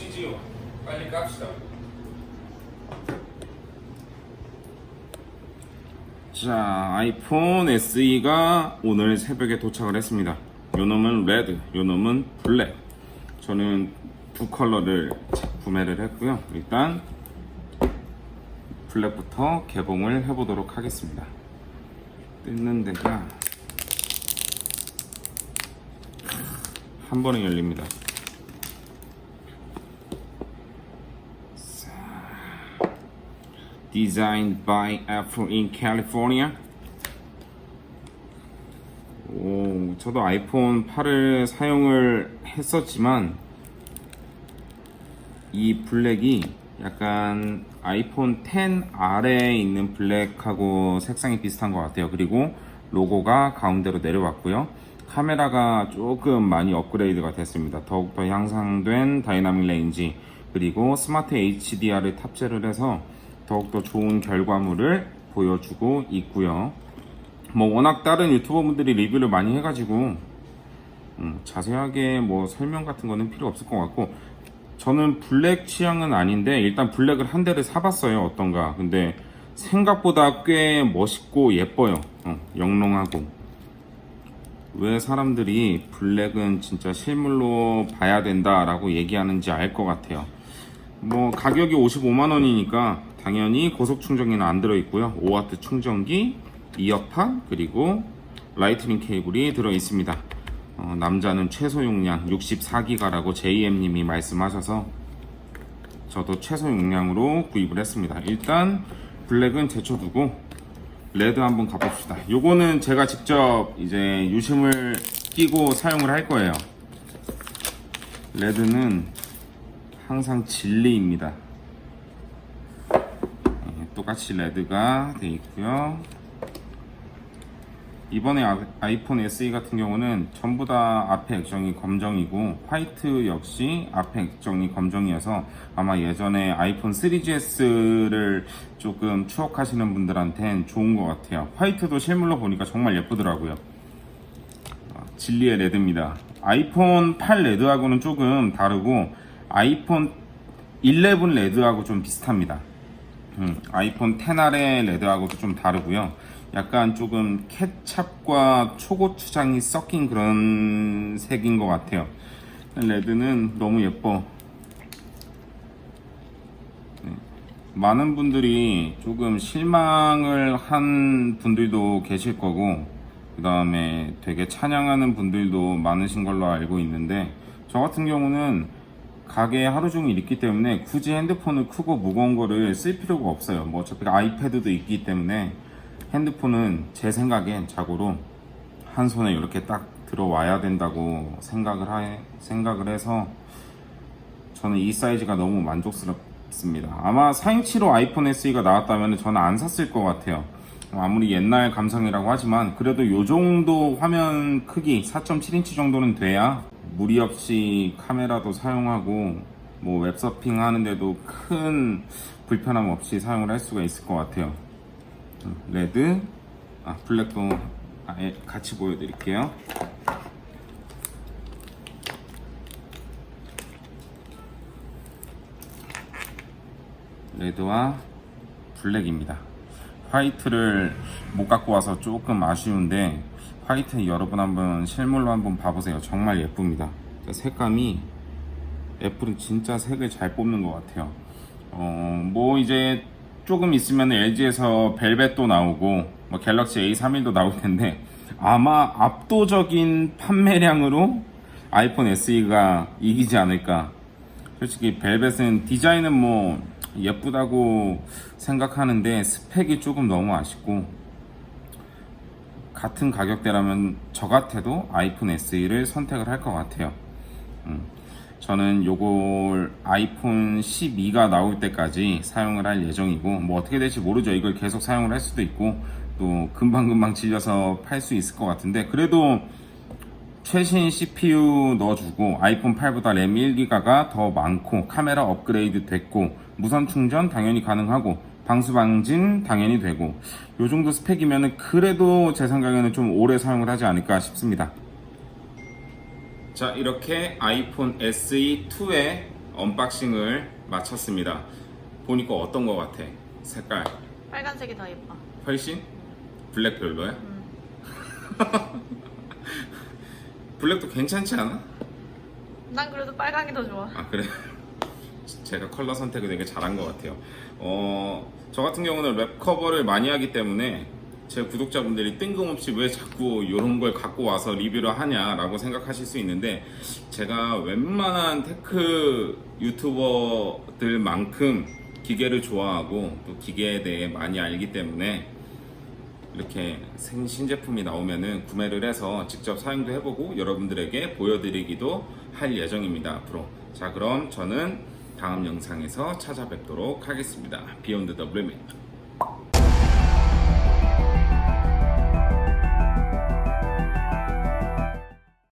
오시지요. 빨리 깝시다. 자, 아이폰 SE가 오늘 새벽에 도착을 했습니다. 요 놈은 레드, 요 놈은 블랙. 저는 두 컬러를 구매를 했고요. 일단 블랙부터 개봉을 해보도록 하겠습니다. 뜯는 데가 한 번에 열립니다. Designed by Apple in California. 오, 저도 아이폰 8을 사용을 했었지만 이 블랙이 약간 아이폰 10R에 있는 블랙하고 색상이 비슷한 것 같아요. 그리고 로고가 가운데로 내려왔고요. 카메라가 조금 많이 업그레이드가 됐습니다. 더욱더 향상된 다이나믹 레인지 그리고 스마트 HDR을 탑재를 해서 더욱더 좋은 결과물을 보여주고 있고요. 뭐 워낙 다른 유튜버분들이 리뷰를 많이 해가지고 음, 자세하게 뭐 설명 같은 거는 필요 없을 것 같고 저는 블랙 취향은 아닌데 일단 블랙을 한 대를 사봤어요 어떤가. 근데 생각보다 꽤 멋있고 예뻐요. 어, 영롱하고. 왜 사람들이 블랙은 진짜 실물로 봐야 된다 라고 얘기하는지 알 것 같아요. 뭐 가격이 55만 원이니까 당연히 고속 충전기는 안 들어 있고요 5와트 충전기 이어팟 그리고 라이트닝 케이블이 들어 있습니다 어, 남자는 최소 용량 64기가라고 JM님이 말씀하셔서 저도 최소 용량으로 구입을 했습니다. 일단 블랙은 제쳐두고 레드 한번 가봅시다. 요거는 제가 직접 이제 유심을 끼고 사용을 할 거예요. 레드는 항상 진리입니다. 네, 똑같이 레드가 돼 있고요. 이번에 아- 아이폰 SE 같은 경우는 전부 다 앞에 액정이 검정이고 화이트 역시 앞에 액정이 검정이어서 아마 예전에 아이폰 3GS를 조금 추억하시는 분들한텐 좋은 것 같아요. 화이트도 실물로 보니까 정말 예쁘더라고요. 아, 진리의 레드입니다. 아이폰 8 레드하고는 조금 다르고 아이폰 11 레드하고 좀 비슷합니다. 음, 아이폰 10R의 레드하고도 좀 다르고요. 약간 조금 케찹과 초고추장이 섞인 그런 색인 것 같아요. 레드는 너무 예뻐. 네. 많은 분들이 조금 실망을 한 분들도 계실 거고, 그 다음에 되게 찬양하는 분들도 많으신 걸로 알고 있는데, 저 같은 경우는 가게에 하루 종일 있기 때문에 굳이 핸드폰을 크고 무거운 거를 쓸 필요가 없어요. 뭐 어차피 아이패드도 있기 때문에 핸드폰은 제 생각엔 자고로 한 손에 이렇게 딱 들어와야 된다고 생각을 하, 생각을 해서 저는 이 사이즈가 너무 만족스럽습니다. 아마 4인치로 아이폰 SE가 나왔다면 저는 안 샀을 것 같아요. 아무리 옛날 감성이라고 하지만 그래도 요 정도 화면 크기 4.7인치 정도는 돼야 무리 없이 카메라도 사용하고 뭐 웹서핑 하는데도 큰 불편함 없이 사용을 할 수가 있을 것 같아요. 레드, 아 블랙도 아예 같이 보여드릴게요. 레드와 블랙입니다. 화이트를 못 갖고 와서 조금 아쉬운데 화이트 여러분 한번 실물로 한번 봐보세요. 정말 예쁩니다. 색감이 애플은 진짜 색을 잘 뽑는 것 같아요. 어, 뭐 이제 조금 있으면 LG에서 벨벳도 나오고 뭐 갤럭시 A31도 나올 텐데 아마 압도적인 판매량으로 아이폰 SE가 이기지 않을까. 솔직히 벨벳은 디자인은 뭐 예쁘다고 생각하는데 스펙이 조금 너무 아쉽고 같은 가격대라면 저 같아도 아이폰 SE를 선택을 할 것 같아요. 음, 저는 요걸 아이폰 12가 나올 때까지 사용을 할 예정이고 뭐 어떻게 될지 모르죠. 이걸 계속 사용을 할 수도 있고 또 금방금방 질려서 팔 수 있을 것 같은데 그래도 최신 CPU 넣어주고 아이폰 8보다 램 1기가가 더 많고 카메라 업그레이드 됐고 무선 충전 당연히 가능하고 방수 방진 당연히 되고 요 정도 스펙이면 그래도 제 생각에는 좀 오래 사용을 하지 않을까 싶습니다. 자 이렇게 아이폰 SE2의 언박싱을 마쳤습니다. 보니까 어떤 거 같아? 색깔 빨간색이 더 예뻐. 훨씬 블랙 별로야? 음. 블랙도 괜찮지 않아? 난 그래도 빨강이 더 좋아. 아 그래? 제가 컬러 선택을 되게 잘한 것 같아요. 어, 저 같은 경우는 랩 커버를 많이 하기 때문에 제 구독자분들이 뜬금없이 왜 자꾸 이런 걸 갖고 와서 리뷰를 하냐라고 생각하실 수 있는데 제가 웬만한 테크 유튜버들만큼 기계를 좋아하고 또 기계에 대해 많이 알기 때문에 이렇게 생- 신제품이 나오면은 구매를 해서 직접 사용도 해보고 여러분들에게 보여드리기도 할 예정입니다 앞으로. 자 그럼 저는 다음 영상에서 찾아뵙도록 하겠습니다. 비욘드 더 리밋